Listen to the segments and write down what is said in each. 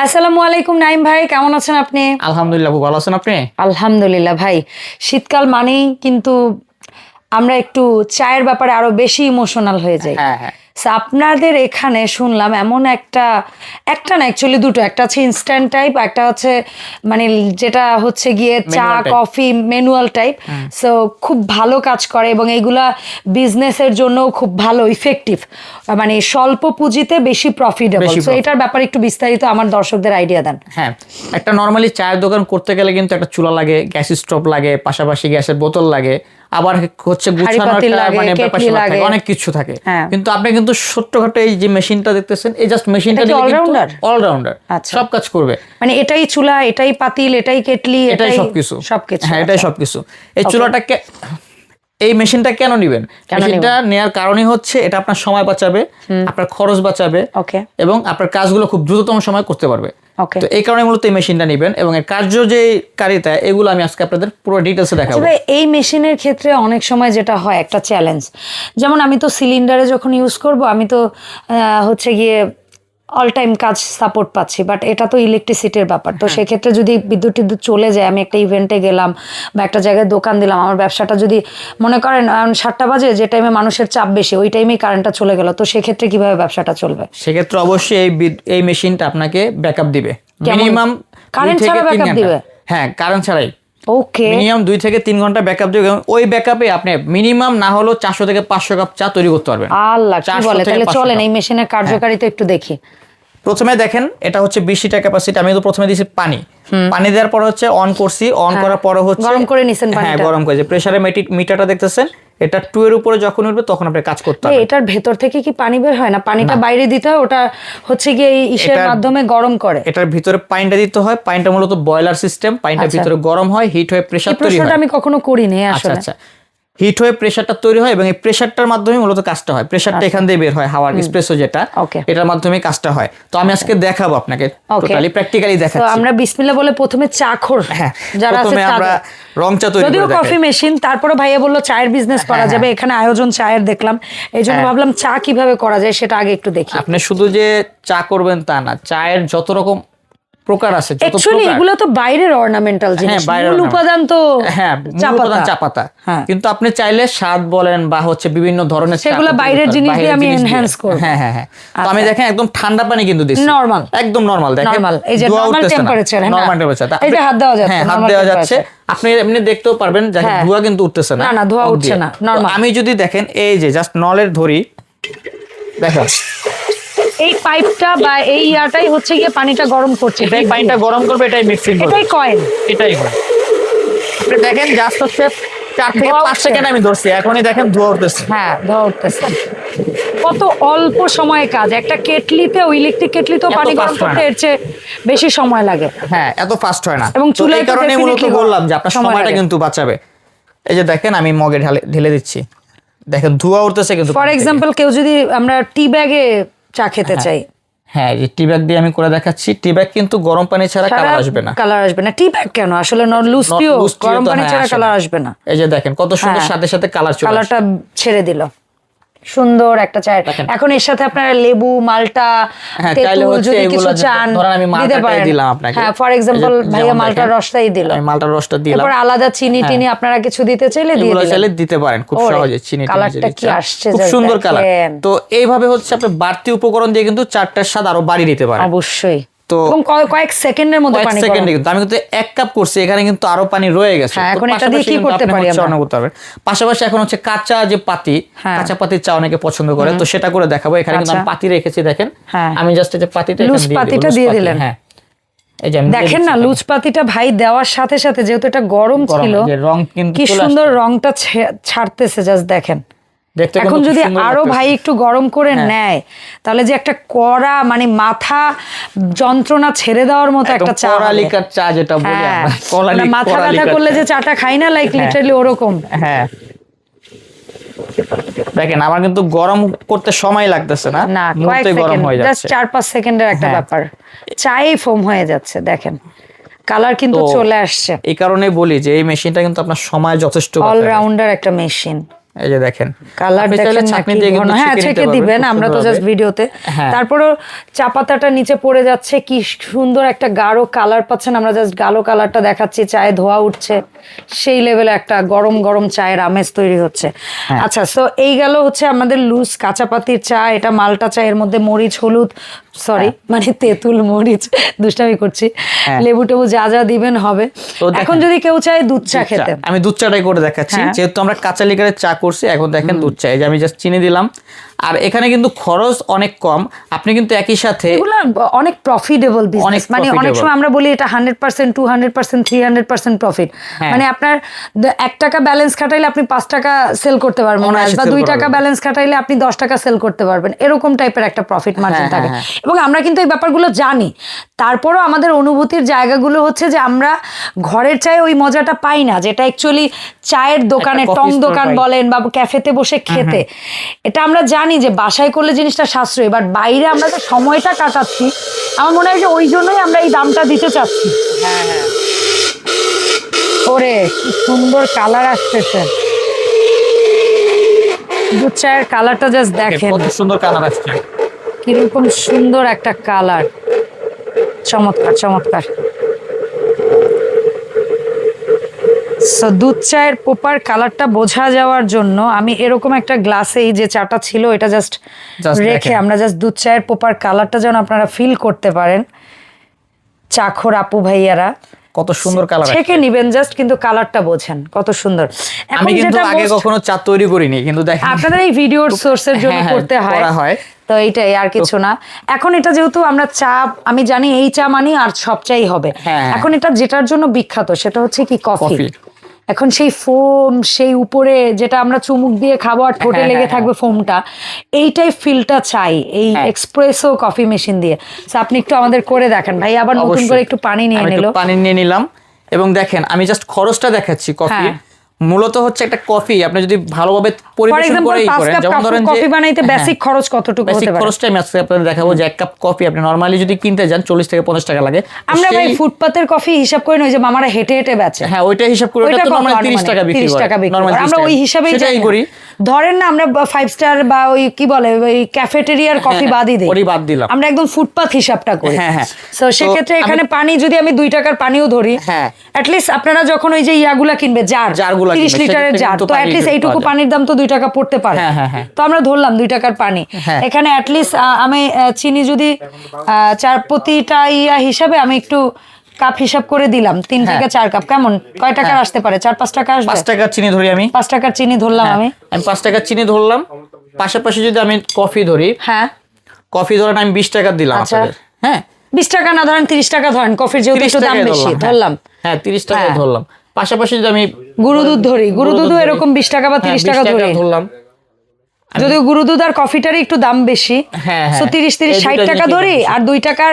আসসালামু আলাইকুম নাইম ভাই কেমন আছেন আপনি? আলহামদুলিল্লাহ ভালো আছেন আপনি? আলহামদুলিল্লাহ ভাই শীতকাল মানেই কিন্তু আমরা একটু চায়ের ব্যাপারে আরও বেশি ইমোশনাল হয়ে যাই। হ্যাঁ হ্যাঁ। আপনাদের এখানে শুনলাম এমন একটা একটা না অ্যাকচুয়ালি দুটো একটা হচ্ছে ইনস্ট্যান্ট টাইপ একটা হচ্ছে মানে যেটা হচ্ছে গিয়ে চা কফি ম্যানুয়াল টাইপ সো খুব ভালো কাজ করে এবং এইগুলা বিজনেসের জন্য খুব ভালো ইফেক্টিভ মানে স্বল্প পুঁজিতে বেশি প্রফিটেবল বেশি সো এটার ব্যাপারে একটু বিস্তারিত আমার দর্শকদের আইডিয়া দেন। হ্যাঁ একটা নর্মালি চায়ের দোকান করতে গেলে কিন্তু একটা চুলা লাগে গ্যাস স্টোভ লাগে পাশাপাশি গ্যাসের বোতল লাগে। আবার হচ্ছে মানে। অনেক কিছু থাকে। হ্যাঁ। কিন্তু আপনি কিন্তু ছোট্টখাটো এই যে মেশিনটা দেখতেছেন এই জাস্ট মেশিনটা অলরাউন্ডার আচ্ছা। সব কাজ করবে। মানে এটাই চুলা এটাই পাতিল এটাই কেটলি এটাই সবকিছু। সবকিছু। হ্যাঁ এটাই আচ্ছা। সবকিছু। এই চুলাটাকে এই মেশিনটা কেন নিবেন? মেশিনটা নেওয়ার কারণই হচ্ছে এটা আপনার সময় বাঁচাবে আপনার খরচ বাঁচাবে ওকে এবং আপনার কাজগুলো খুব দ্রুততম সময় করতে পারবে। ওকে তো এই কারণে মূলত এই মেশিনটা নেবেন এবং এর কার্য যে কারিতা এগুলো আমি আজকে আপনাদের পুরো ডিটেলসে দেখাবো। তবে এই মেশিনের ক্ষেত্রে অনেক সময় যেটা হয় একটা চ্যালেঞ্জ যেমন আমি তো সিলিন্ডারে যখন ইউজ করব আমি তো আহ, হচ্ছে গিয়ে অল টাইম কাজ সাপোর্ট পাচ্ছি বাট এটা তো ইলেকট্রিসিটির ব্যাপার। তো সেক্ষেত্রে যদি বিদ্যুৎ টিদ্যুৎ চলে যায় আমি একটা ইভেন্টে গেলাম বা একটা জায়গায় দোকান দিলাম আমার ব্যবসাটা যদি মনে করেন সাতটা বাজে যে টাইমে মানুষের চাপ বেশি ওই টাইমেই কারেন্টটা চলে গেল। তো সেক্ষেত্রে কীভাবে ব্যবসাটা চলবে? সেক্ষেত্রে অবশ্যই এই এই মেশিনটা আপনাকে ব্যাকআপ দিবে। মিনিমাম Current ছাড়া backup দিবে? হ্যাঁ কারেন্ট ছাড়াই। ওকে মিনিমাম দুই থেকে তিন ঘণ্টা ব্যাকআপ দিবে ওই ব্যাকআপে আপনি মিনিমাম না হলেও চারশো থেকে পাঁচশো কাপ চা তৈরি করতে পারবেন। আল্লাহ কি 400 বলে? তাহলে চলেন এই মেশিনের কার্যকারিতা একটু দেখি। প্রথমে দেখেন এটা হচ্ছে বিশ লিটার ক্যাপাসিটি আমি তো প্রথমে দিয়েছি পানি। পানি দেওয়ার পর হচ্ছে অন করছি অন করার পর হচ্ছে গরম করে নিছেন হ্যাঁ গরম করে প্রেসারে মিটারটা দেখতেছেন? এটা টু এর উপরে যখন উঠবে তখন আপনি কাজ করতে হবে এটার ভেতর থেকে কি পানি বের হয় না? পানিটা বাইরে দিতে হয় ওটা হচ্ছে গিয়ে এই ইসের মাধ্যমে গরম করে। এটার ভিতরে পানিটা দিতে হয় পানিটা মূলত বয়লার সিস্টেম পানিটা আচ্ছা। ভিতরে গরম হয় হিট হয়ে প্রেসার তৈরি হয়। আমি কখনো করিনি আচ্ছা আসলে। আচ্ছা। হিট হয়ে প্রেশারটা তৈরি হয় এবং এই প্রেসারটার মাধ্যমে মূলত কাজটা হয়। প্রেশারটা এখান দিয়ে বের হয় হাওয়ার এক্সপ্রেসো যেটা। এটার মাধ্যমে কাজটা হয়। তো আমি আজকে দেখাবো আপনাকে. টোটালি প্র্যাকটিক্যালি তো আমরা বিসমিল্লাহ বলে প্রথমে চা খোর। হ্যাঁ যারা আছে প্রথমে আমরা। রং চা তৈরি যদিও কফি মেশিন তারপরে ভাইয়া বলল চায়ের বিজনেস করা হ্যাঁ, যাবে এখানে আয়োজন চায়ের দেখলাম। এই জন্য হ্যাঁ। ভাবলাম চা কীভাবে করা যায় সেটা আগে একটু দেখি। আপনি শুধু যে চা করবেন তা না চায়ের যত রকম প্রকার আছে অ্যাকচুয়ালি এগুলো তো বাইরের অর্নামেন্টাল জিনিস হ্যাঁ, মূল উপাদান তো হ্যাঁ চা মূল উপাদান পাতা। চা পাতা হ্যাঁ। কিন্তু আপনি চাইলে স্বাদ বলেন বা হচ্ছে বিভিন্ন ধরনের সেগুলো বাইরের জিনিস দিয়ে আমি জিনিস enhance করব। হ্যাঁ হ্যাঁ হ্যাঁ তো আমি আচ্ছা। দেখেন একদম ঠান্ডা পানি কিন্তু দিচ্ছি নরমাল একদম নরমাল দেখেন Normal, এই যে ধোঁয়া normal উঠতেছে না। হ্যাঁ, Normal না। temperature। তা এই যে হাত দেওয়া যাচ্ছে, হ্যাঁ হাত দেওয়া যাচ্ছে আপনি এমনি দেখতেও পারবেন যে হ্যাঁ। ধোঁয়া কিন্তু উঠতেছে না না, না, ধোঁয়া উঠছে না, normal। আমি যদি দেখেন এই যে জাস্ট নলের ধরি দেখো এই পাইপটা বা এই ইয়াটাই হচ্ছে গিয়ে পানিটা গরম করছে এটাই পানিটা গরম করবে এটাই মিক্সিং করবে। এটাই কয়েন এটাই হয় আপনি দেখেন জাস্ট হচ্ছে চার থেকে পাঁচ। সেকেন্ড আমি ধরছি এখনই দেখেন ধোয়া উঠতেছে। হ্যাঁ ধোয়া উঠতেছে। কত অল্প সময়ে কাজ একটা কেটলিতে ওই ইলেকট্রিক কেটলিতেও এত পানি গরম করতে এর চেয়ে বেশি সময় লাগে। হ্যাঁ এত ফাস্ট হয় না। এবং এই তো কারণে মূলত বললাম যে আপনার সময়টা কিন্তু বাঁচাবে। এই যে দেখেন আমি মগে ঢালে ঢেলে দিচ্ছি। দেখেন ধোয়া উঠতেছে কিন্তু ফর এক্সাম্পল কেউ যদি আমরা টি ব্যাগে চা খেতে চাই। হ্যাঁ এই টি ব্যাগ দিয়ে আমি করে দেখাচ্ছি টি ব্যাগ কিন্তু গরম পানি ছাড়া কালার আসবে না। কালার আসবে না। টি ব্যাগ কেন? আসলে লুজ loose tea গরম পানি হ্যাঁ, ছাড়া কালার আসবে না। এই যে দেখেন কত সুন্দর হ্যাঁ। সাথে সাথে কালার চলে কালারটা ছেড়ে দিল। সুন্দর একটা চায়ের। এখন এর সাথে আপনারা লেবু মালটা হ্যাঁ, তেঁতুল যদি কিছু চান দিতে পারেন। দিলাম হ্যাঁ ফর এক্সাম্পল ভাইয়া মালটার রসটাই দিল। আমি মালটার রসটা দিলাম। এরপর আলাদা চিনি হ্যাঁ। টিনি আপনারা কিছু দিতে চাইলে দিয়ে দিলেন চাইলে দিতে পারেন খুব সহজে চিনি কালারটা কি আসছে খুব সুন্দর কালার তো এইভাবে হচ্ছে আপনি বাড়তি উপকরণ দিয়ে কিন্তু চারটার স্বাদ আরও বাড়িয়ে দিতে পারেন। অবশ্যই। তো- কয়েক সেকেন্ডের মধ্যে পানি সেকেন্ডে কিন্তু আমি কিন্তু এক কাপ করছি এখানে কিন্তু আরও পানি রয়ে গেছে হ্যাঁ, এখন এটা দিয়ে কি করতে পারি আমরা? করতে পাশাপাশি এখন হচ্ছে কাঁচা যে পাতি হ্যাঁ। কাঁচা পাতির চা অনেকে পছন্দ করে তো সেটা করে দেখাবো এখানে কিন্তু আমি আচ্ছা। পাতি রেখেছি দেখেন হ্যাঁ। আমি জাস্ট এই যে পাতিটা লুজ পাতিটা দিয়ে দিলেন। হ্যাঁ দেখেন না লুজ পাতিটা ভাই দেওয়ার সাথে সাথে যেহেতু এটা গরম ছিল রং কিন্তু কি সুন্দর রংটা ছাড়তেছে জাস্ট দেখেন এখন যদি আরও ভাই একটু গরম করে হ্যাঁ। নেয় তাহলে যে একটা কড়া মানে মাথা যন্ত্রণা ছেড়ে দেওয়ার মতো একটা চা কড়ালিকার চা যেটা বলি হ্যাঁ আমরা কড়ালি মাথা ব্যথা করলে। যে চাটা খাই না লাইক হ্যাঁ। লিটারালি ওরকম হ্যাঁ দেখেন আমার কিন্তু গরম করতে সময় লাগতেছে না না মুহূর্তে গরম হয়ে জাস্ট যাচ্ছে চার পাঁচ সেকেন্ডের একটা। ব্যাপার চাই ফোম হয়ে যাচ্ছে দেখেন কালার কিন্তু চলে আসছে এই কারণে বলি যে এই মেশিনটা কিন্তু আপনার সময় যথেষ্ট। অলরাউন্ডার একটা মেশিন এই যে দেখেন কালার দেখেন ছাঁকনি দিয়ে কিন্তু। হ্যাঁ ছেঁকে দিবেন আমরা তো জাস্ট ভিডিওতে হ্যাঁ। চা পাতাটা নিচে পড়ে যাচ্ছে কি সুন্দর একটা গাঢ় কালার পাচ্ছেন আমরা জাস্ট গাঢ় কালারটা দেখাচ্ছি চায়ে ধোয়া উঠছে সেই লেভেলে একটা গরম গরম চায়ের আমেজ তৈরি হচ্ছে হ্যাঁ। আচ্ছা তো এই গেল হচ্ছে আমাদের লুজ কাঁচা পাতির চা এটা মালটা চা এর মধ্যে মরিচ হলুদ সরি মানে তেঁতুল মরিচ দুষ্টামি করছি হ্যাঁ। লেবু টেবু যা যা দিবেন হবে এখন যদি কেউ চায় দুধ চা খেতে আমি দুধ চাটাই করে দেখাচ্ছি হ্যাঁ। যেহেতু আমরা কাঁচা লিকারের চা করছি এখন দেখেন দুধ চাই। এই যে আমি জাস্ট চিনি দিলাম। আর এখানে কিন্তু খরচ অনেক কম। আপনি কিন্তু একই সাথে অনেক প্রফিটেবল বিজনেস মানে অনেক সময় আমরা বলি এটা hundred percent to hundred percent three hundred percent profit হ্যাঁ। মানে আপনার এক টাকা ব্যালেন্স খাটাইলে আপনি পাঁচ টাকা সেল করতে পারবেন বা দুই টাকা ব্যালেন্স খাটাইলে আপনি দশ টাকা সেল করতে পারবেন। এরকম টাইপের একটা প্রফিট মার্জিন হ্যাঁ, থাকে। হ্যাঁ, এবং আমরা কিন্তু এই ব্যাপারগুলো জানি। তারপরও আমাদের অনুভূতির জায়গাগুলো হচ্ছে যে আমরা ঘরের চায়ে ওই মজাটা পাই না যেটা অ্যাকচুয়ালি চায়ের দোকানে টং দোকান বলেন বা ক্যাফেতে বসে খেতে। এটা আমরা জানি যে বাসায় করলে জিনিসটা সাশ্রয়ী বাট বাইরে আমরা যে সময়টা কাটাচ্ছি আমার মনে হয় যে ওই জন্যই আমরা এই দামটা দিতে চাচ্ছি। হ্যাঁ ওরে কি সুন্দর কালার আসতেছে। দুধ চায়ের কালারটা জাস্ট দেখেন। কত সুন্দর কালার আসছে। কীরকম সুন্দর একটা কালার। চমৎকার চমৎকার। So, দুধ চায়ের পোপার কালারটা বোঝা যাওয়ার জন্য আমি এরকম একটা গ্লাসে এই যে চাটা ছিল এটা জাস্ট রেখে আমরা জাস্ট দুধ চায়ের পোপার কালারটা যেন আপনারা ফিল করতে পারেন। চাখর আপু ভাইয়ারা। কত সুন্দর কালার ছেঁকে নিবেন জাস্ট কিন্তু কালারটা বোঝেন কত সুন্দর। আমি কিন্তু আগে কখনো চা তৈরি করিনি কিন্তু দেখেন। আপনাদের এই ভিডিওর সোর্সের জন্য হ্যাঁ, হ্যাঁ, করতে হয়। তো এইটাই আর কিছু না। এখন এটা যেহেতু আমরা চা আমি জানি এই চা মানি আর সব চাই হবে। হ্যাঁ। এখন এটা যেটার জন্য বিখ্যাত সেটা হচ্ছে কি কফি। এখন সেই ফোম সেই উপরে যেটা আমরা চুমুক দিয়ে খাব আর ঠোঁটে হ্যাঁ, লেগে হ্যাঁ, থাকবে ফোমটা এইটাই ফিলটা চাই এই এক্সপ্রেস কফি মেশিন দিয়ে। তো আপনি একটু আমাদের করে দেখেন। ভাই আবার নতুন করে একটু পানি নিয়ে নিল। পানি নিয়ে নিলাম। এবং দেখেন আমি জাস্ট খরচটা দেখাচ্ছি কফি হ্যাঁ। মূলত হচ্ছে একটা কফি আপনি যদি ভালোভাবে পরিবেশন করেই করেন যেমন ধরেন যে কফি বানাইতে হ্যাঁ, বেসিক খরচ কতটুকু হতে পারে? খরচটা আমি আজকে আপনাদের দেখাবো যে এক কাপ কফি আপনি নর্মালি যদি কিনতে যান চল্লিশ থেকে পঞ্চাশ টাকা লাগে। আমরা ভাই ফুটপাতের কফি হিসাব করে নই যে মামারা হেঁটে হেঁটে বেচে। হ্যাঁ ওইটা হিসাব করে ওটা তো নর্মালি তিরিশ আনুমানিক? টাকা বিক্রি 30 করে নর্মাল আমরা ওই হিসাবেই সেটাই করি। ধরেন না আমরা ফাইভ স্টার বা ওই কি বলে ওই ক্যাফেটেরিয়ার কফি হ্যাঁ, বাদই দিই। ওরই বাদ দিলাম। আমরা একদম ফুটপাথ হিসাবটা করি। হ্যাঁ, হ্যাঁ। তো সেক্ষেত্রে এখানে পানি যদি আমি দুই টাকার পানিও ধরি হ্যাঁ। অ্যাট লিস্ট আপনারা যখন ওই যে ইয়াগুলা কিনবে জার। জারগুলা তিরিশ লিটারের জার তো অ্যাটলিস্ট এইটুকু পানির দাম তো দুই টাকা পড়তে পারে। হ্যাঁ, হ্যাঁ, হ্যাঁ। তো আমরা ধরলাম দুই টাকার পানি। এখানে অ্যাটলিস্ট আমি চিনি যদি চার প্রতিটা ইয়া হিসাবে আমি একটু কাপ হিসাব করে দিলাম তিন। থেকে চার কাপ কেমন? কয় টাকার আসতে পারে? চার পাঁচ টাকা আসবে? পাঁচ টাকার চিনি ধরি আমি। পাঁচ টাকার চিনি ধরলাম আমি। আমি পাঁচ টাকার চিনি ধরলাম। পাশাপাশি যদি আমি কফি ধরি হ্যাঁ। কফি ধরেন আমি বিশ টাকা দিলাম আচ্ছা। আপনাদের। হ্যাঁ। বিশ টাকা না ধরেন তিরিশ টাকা ধরেন কফির যেহেতু 30 দাম বেশি ধরলাম, হ্যাঁ। তিরিশ হ্যাঁ। ধরলাম। পাশাপাশি যদি আমি গুরুদুধ ধরি গুরুদুধ এরকম বিশ টাকা বা হ্যাঁ, তিরিশ টাকা ধরি। ধরলাম। যদিও গুরু দুধ আর কফিটারই একটু দাম বেশি হ্যাঁ, হ্যাঁ। তো তিরিশ তিরিশ ষাট টাকা ধরি আর দুই টাকার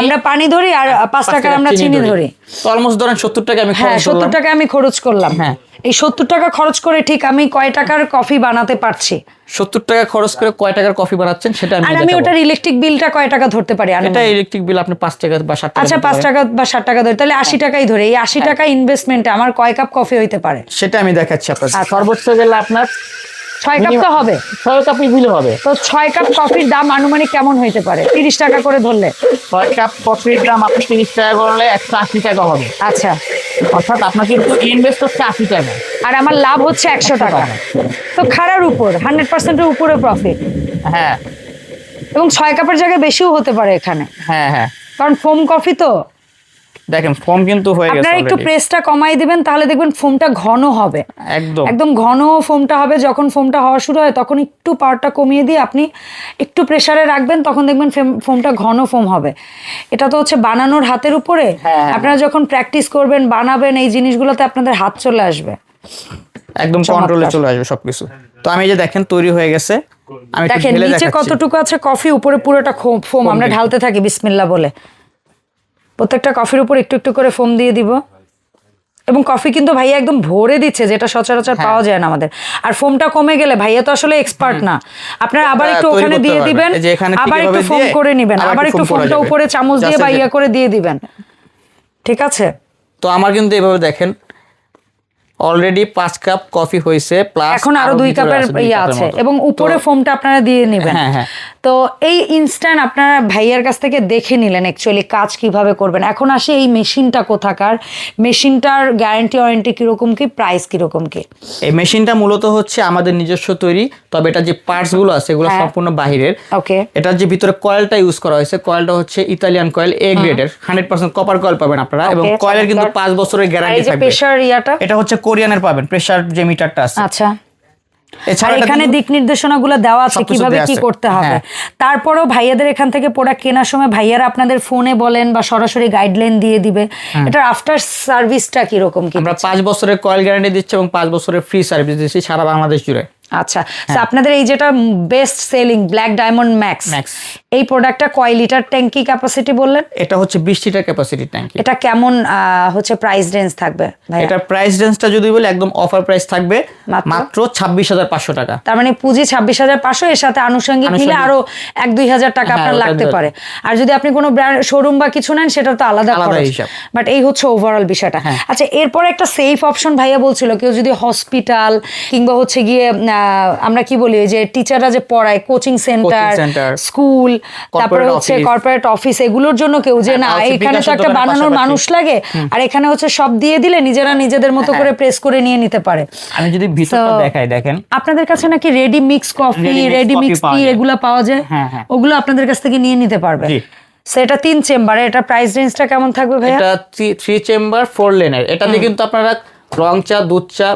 আমরা পানি ধরি আর পাঁচ টাকার আমরা চিনি ধরি। অলমোস্ট ধরেন সত্তর টাকা আমি হ্যাঁ সত্তর টাকা আমি খরচ করলাম। হ্যাঁ। এই সত্তর টাকা খরচ করে ঠিক আমি কয় টাকার কফি বানাতে পারছি? সত্তর টাকা খরচ করে কয় টাকার কফি বানাচ্ছেন সেটা আমি আর আমি ওটার ইলেকট্রিক বিলটা কয় টাকা ধরতে পারি এটা আনুমানিক? ইলেকট্রিক বিল আপনি পাঁচ টাকা বা ষাট টাকা আচ্ছা পাঁচ টাকা বা ষাট টাকা ধরে। তাহলে আশি টাকাই ধরে। এই আশি টাকা ইনভেস্টমেন্টে আমার কয় কাপ কফি হইতে পারে? সেটা আমি দেখাচ্ছি আপনার আচ্ছা। সর্বোচ্চ গেলে আপনার ছয় কাপ তো হবে। ছয় কাপ বিল হবে। তো ছয় কাপ কফির দাম আনুমানিক কেমন হইতে পারে? তিরিশ টাকা করে ধরলে। ছয় কাপ কফির দাম আপনি তিরিশ টাকা করলে একশো আশি টাকা হবে। আচ্ছা। অর্থাৎ আপনার কিন্তু ইনভেস্ট হচ্ছে আশি টাকা। আর আমার লাভ হচ্ছে একশো টাকা। তো খারার উপর হান্ড্রেড পার্সেন্টের উপরে প্রফিট হ্যাঁ। এবং ছয় কাপের জায়গায় বেশিও হতে পারে এখানে। হ্যাঁ হ্যাঁ। কারণ ফোম কফি তো দেখেন ফর্ম কিন্তু হয়ে গেছে আপনারা একটু প্রেসটা কমাই দিবেন তাহলে দেখবেন ফোমটা ঘন হবে। একদম। একদম ঘন ফোমটা হবে যখন ফোমটা হওয়া শুরু হয় তখন একটু পাওয়ারটা কমিয়ে দিয়ে আপনি একটু প্রেসারে রাখবেন তখন দেখবেন ফেম- ফোমটা ঘন ফোম হবে। এটা তো হচ্ছে বানানোর হাতের উপরে। হ্যাঁ। আপনারা যখন প্র্যাকটিস করবেন বানাবেন এই জিনিসগুলোতে আপনাদের হাত চলে আসবে। একদম কন্ট্রোলে চলে আসবে সবকিছু। তো আমি এই যে দেখেন তৈরি হয়ে গেছে। আমি দেখেন নিচে কতটুকু আছে? কফি উপরে পুরোটা ফোম আমরা ঢালতে থাকি বিসমিল্লা বলে। প্রত্যেকটা কফির উপর একটু একটু করে ফোম দিয়ে দিব। এবং কফি কিন্তু ভাইয়া একদম ভরে দিচ্ছে যেটা সচরাচর হ্যাঁ। পাওয়া যায় না আমাদের। আর ফোমটা কমে গেলে ভাইয়া তো আসলে এক্সপার্ট না। আপনারা আবার একটু ওখানে দিয়ে দিবেন আবার একটু ফোম করে নেবেন আবার একটু ফোমটা উপরে চামচ দিয়ে Just বা ইয়া করে দিয়ে দিবেন। ঠিক আছে? তো আমার কিন্তু এভাবে দেখেন অলরেডি পাঁচ কাপ কফি হয়েছে প্লাস এখন আরও দুই কাপের ইয়ে আছে এবং উপরে ফোমটা আপনারা দিয়ে নেবেন। হ্যাঁ, হ্যাঁ। তো এই ইনস্ট্যান্ট আপনারা ভাইয়ার কাছ থেকে দেখে নিলেন অ্যাকচুয়ালি কাজ কীভাবে করবেন। এখন আসে এই মেশিনটা কোথাকার মেশিনটার গ্যারান্টি ওয়ারেন্টি কীরকম কি প্রাইস কীরকম কি? এই মেশিনটা মূলত হচ্ছে আমাদের নিজস্ব তৈরি তবে এটা যে পার্টসগুলো আছে এগুলো হ্যাঁ। সম্পূর্ণ বাহিরের। ওকে এটার যে ভিতরে কয়েলটা ইউজ করা হয়েছে কয়েলটা হচ্ছে ইতালিয়ান কয়েল এ গ্রেডের হান্ড্রেড পার্সেন্ট কপার কয়েল পাবেন আপনারা এবং কয়েলের কিন্তু পাঁচ বছরের গ্যারান্টি থাকবে। প্রেশার ইয়াটা? এটা হচ্ছে কোরিয়ানের পাবেন প্রেসার যে মিটারটা আছে। আচ্ছা। আর এখানে দিক নির্দেশনাগুলো দেওয়া আছে কীভাবে কি করতে হবে। হ্যাঁ। তারপরেও ভাইয়াদের এখান থেকে প্রোডাক্ট কেনার সময় ভাইয়ারা আপনাদের ফোনে বলেন বা সরাসরি গাইডলাইন দিয়ে দিবে। এটার আফটার সার্ভিসটা কীরকম কি আমরা পাঁচ বছরের কয়েল গ্যারান্টি দিচ্ছি এবং পাঁচ বছরের ফ্রি সার্ভিস দিচ্ছি সারা বাংলাদেশ জুড়ে। আচ্ছা তো আপনাদের এই যেটা best selling black diamond max এই প্রোডাক্টটা কয় লিটার ট্যাঙ্কি ক্যাপাসিটি বললেন? এটা হচ্ছে বিশ লিটার ক্যাপাসিটি ট্যাঙ্কি এটা কেমন হচ্ছে প্রাইস রেঞ্জ থাকবে এটার প্রাইস রেঞ্জটা যদি বলি একদম অফার প্রাইস থাকবে মাত্র? মাত্র ছাব্বিশ হাজার পাঁচশো টাকা। তার মানে পুঁজি ছাব্বিশ হাজার পাঁচশো এর সাথে আনুষঙ্গিক নিলে আরও এক দুই হাজার টাকা হ্যাঁ, আপনার লাগতে পারে। আর যদি আপনি কোনো ব্র্যান্ড শোরুম বা কিছু নেন সেটা তো আলাদা খরচ। বাট এই হচ্ছে ওভারঅল বিষয়টা। হ্যাঁ। আচ্ছা এরপরে একটা সেফ অপশন ভাইয়া বলছিল কেউ যদি হসপিটাল কিংবা হচ্ছে গিয়ে আমরা কি বলি যে টিচাররা যে পড়ায় কোচিং সেন্টার স্কুল তারপরে হচ্ছে কর্পোরেট অফিস এগুলোর জন্য কেউ যে হ্যাঁ, না এখানে তো একটা বানানোর মানুষ লাগে আর এখানে হচ্ছে সব দিয়ে দিলে নিজেরা নিজেদের মতো হ্যাঁ। করে প্রেস করে নিয়ে নিতে পারে। আমি যদি ভিতরটা দেখাই দেখেন। আপনাদের কাছে নাকি ready mix coffee ready mix tea এগুলো পাওয়া যায়? হ্যাঁ, হ্যাঁ। ওগুলো আপনাদের কাছ থেকে নিয়ে নিতে পারবে। সেটা তিন চেম্বারে এটা প্রাইস রেঞ্জটা কেমন থাকবে ভাইয়া? এটা থ্রি চেম্বার ফোর লেনের এটাতে কিন্তু আপনারা রং চা দুধ চা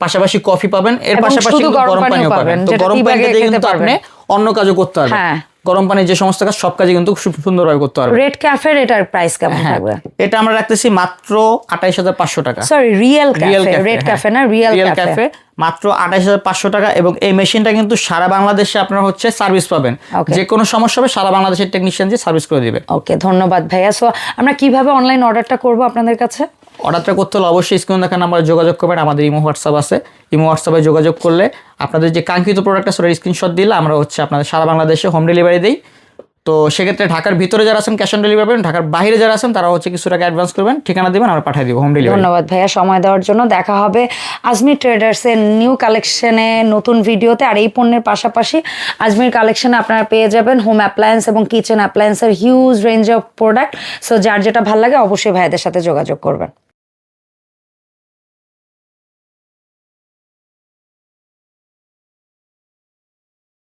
পাশাপাশি কফি পাবেন এর পাশাপাশি গরম পানিও পাবেন, তো গরম পানি দিয়ে কিন্তু আপনি অন্য কাজও করতে পারবেন। হ্যাঁ। গরম পানির যে সমস্ত কাজ সব কাজে কিন্তু খুব সুন্দরভাবে করতে পারবেন। রেড ক্যাফের এটার প্রাইস কেমন হ্যাঁ থাকবে? এটা আমরা রাখতেছি মাত্র আঠাইশ হাজার পাঁচশো টাকা। Sorry real cafe red cafe না রিয়েল ক্যাফে মাত্র আঠাইশ হাজার পাঁচশো টাকা এবং এই মেশিনটা কিন্তু সারা বাংলাদেশে আপনার হচ্ছে সার্ভিস পাবেন. যে কোনো সমস্যা হবে সারা বাংলাদেশের টেকনিশিয়ান যে সার্ভিস করে দিবে। ওকে ধন্যবাদ ভাইয়া। সো আমরা কীভাবে অনলাইন অর্ডারটা করব আপনাদের কাছে? অর্ডারটা করতে হলে অবশ্যই স্ক্রিন দেখা নাম্বারে যোগাযোগ করবেন। আমাদের ইমো হোয়াটসঅ্যাপ আছে। ইমো হোয়াটসঅ্যাপে যোগাযোগ করলে আপনাদের যে কাঙ্ক্ষিত প্রোডাক্টটা ওটার স্ক্রিনশট দিলে আমরা হচ্ছে আপনাদের সারা বাংলাদেশে হোম ডেলিভারি দিই। তো সেক্ষেত্রে ঢাকার ভিতরে যারা আছেন ক্যাশ অন ডেলিভারি পাবেন। ঢাকার বাইরে যারা আছেন তারা হচ্ছে কিছু টাকা অ্যাডভান্স করবেন। ঠিকানা দেবেন, আমরা পাঠিয়ে দিব হোম ডেলিভারি ধন্যবাদ ভাইয়া, সময় দেওয়ার জন্য। দেখা হবে আজমির ট্রেডার্সের নিউ কালেকশনে নতুন ভিডিওতে আর এই পণ্যের পাশাপাশি আজমির কালেকশনে আপনারা পেয়ে যাবেন হোম অ্যাপ্লায়েন্স এবং kitchen অ্যাপ্লায়েন্সের huge range of product so যার যেটা ভালো লাগে, অবশ্যই ভাইয়াদের সাথে যোগাযোগ করবেন।